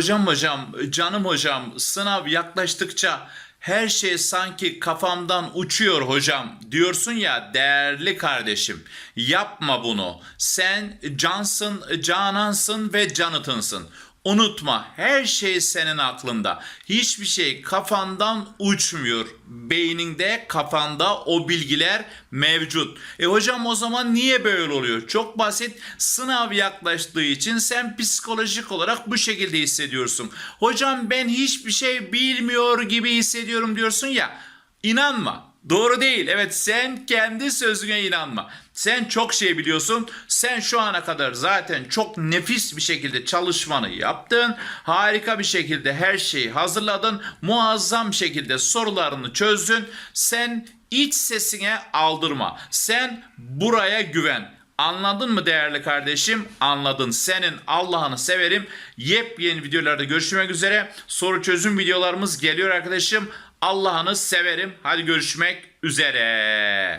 Hocam hocam, canım hocam, sınav yaklaştıkça her şey sanki kafamdan uçuyor hocam diyorsun ya değerli kardeşim. Yapma bunu. Sen cansın, canansın ve canıtınsın. Unutma her şey senin aklında. Hiçbir şey kafandan uçmuyor. Beyninde, kafanda o bilgiler mevcut. E hocam o zaman niye böyle oluyor? Çok basit. Sınav yaklaştığı için sen psikolojik olarak bu şekilde hissediyorsun. Hocam ben hiçbir şey bilmiyor gibi hissediyorum diyorsun ya. İnanma. Doğru değil. Evet sen kendi sözüne inanma. Sen çok şey biliyorsun. Sen şu ana kadar zaten çok nefis bir şekilde çalışmanı yaptın. Harika bir şekilde her şeyi hazırladın. Muazzam şekilde sorularını çözdün. Sen iç sesine aldırma. Sen buraya güven. Anladın mı değerli kardeşim? Anladın. Senin Allah'ını severim. Yepyeni videolarda görüşmek üzere. Soru çözüm videolarımız geliyor arkadaşım. Allah'ını severim. Hadi görüşmek üzere.